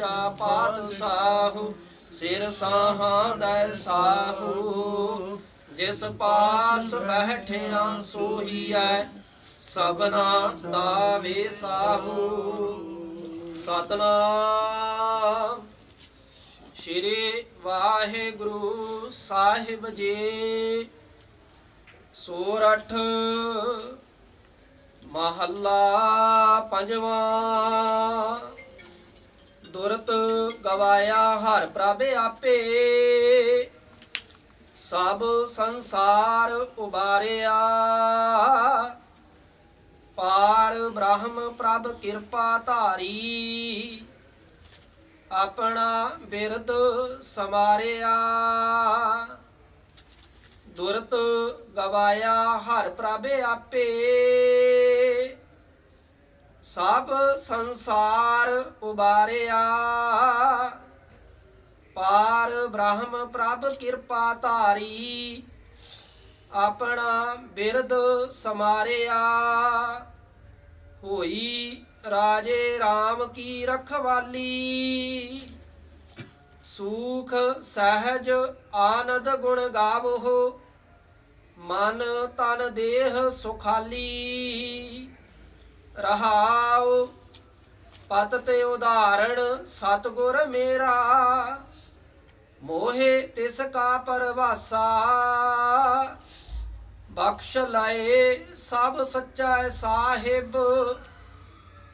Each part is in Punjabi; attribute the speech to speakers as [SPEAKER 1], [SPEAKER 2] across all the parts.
[SPEAKER 1] ਪਾਤ ਪਾਤਸ਼ਾਹ ਸਿਰ ਸਾਹਾਂ ਦੈ ਸਾਹੂ। ਜਿਸ ਪਾਸ ਬੈਠਿਆ ਸੋਈ ਐ ਸਬਨਾ ਦਾ ਵੇਸਾਹੂ ਸਤਨਾਮ। ਸ਼੍ਰੀ ਵਾਹਿਗੁਰੂ ਸਾਹਿਬ ਜੀ। ਸੋਰਠ ਮਹੱਲਾ ਪੰਜਵਾਂ। ਦੁਰਤ ਗਵਾਇਆ, ਹਰ ਪ੍ਰਭ ਆਪੇ। ਸਭ ਸੰਸਾਰ ਉਬਾਰਿਆ। ਪਾਰ ਬ੍ਰਹਮ ਪ੍ਰਭ ਕਿਰਪਾ ਧਾਰੀ। ਆਪਣਾ ਬਿਰਦ ਸਮਾਰਿਆ। ਦੁਰਤ ਗਵਾਇਆ, ਹਰ ਪ੍ਰਭ ਆਪੇ। ਸਭ ਸੰਸਾਰ ਉਬਾਰਿਆ। ਪਾਰ ਬ੍ਰਹਮ ਪ੍ਰਭ ਕਿਰਪਾ ਧਾਰੀ, ਆਪਣਾ ਬਿਰਦ ਸਮਾਰਿਆ। ਹੋਈ ਰਾਜੇ RAM ਕੀ ਰਖਵਾਲੀ। ਸੂਖ ਸਹਿਜ ਆਨੰਦ ਗੁਣ ਗਾਵੋ। ਮਨ ਤਨ ਦੇਹ ਸੁਖਾਲੀ। ਰਹਾਉ, ਪਤ ਤੇ ਉਦਾਹਰਣ ਸਤਗੁਰ ਮੇਰਾ। ਮੋਹਿ ਤਿਸ ਕਾ ਪਰਵਾਸਾ, ਬਖਸ਼ ਲਏ ਸਭ ਸੱਚਾ ਸਾਹਿਬ।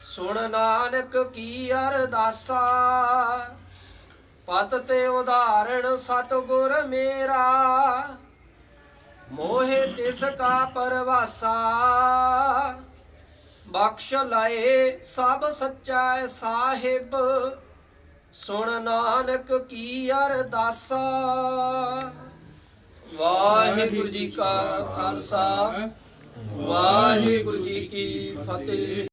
[SPEAKER 1] ਸੁਣ ਨਾਨਕ ਕੀ ਅਰਦਾਸਾ, ਪਤ ਤੇ ਉਦਾਹਰਣ ਸਤਗੁਰ ਮੇਰਾ। ਮੋਹਿ ਤਿਸ ਕਾ ਪਰਵਾਸਾ ਬਖਸ਼ ਲਏ ਸਭ ਸੱਚਾ ਸਾਹਿਬ। ਸੁਣ ਨਾਨਕ ਕੀ ਅਰਦਾਸਾ। ਵਾਹਿਗੁਰੂ ਜੀ ਕਾ ਖਾਲਸਾ। ਵਾਹਿਗੁਰੂ ਜੀ ਕੀ ਫਤਿਹ।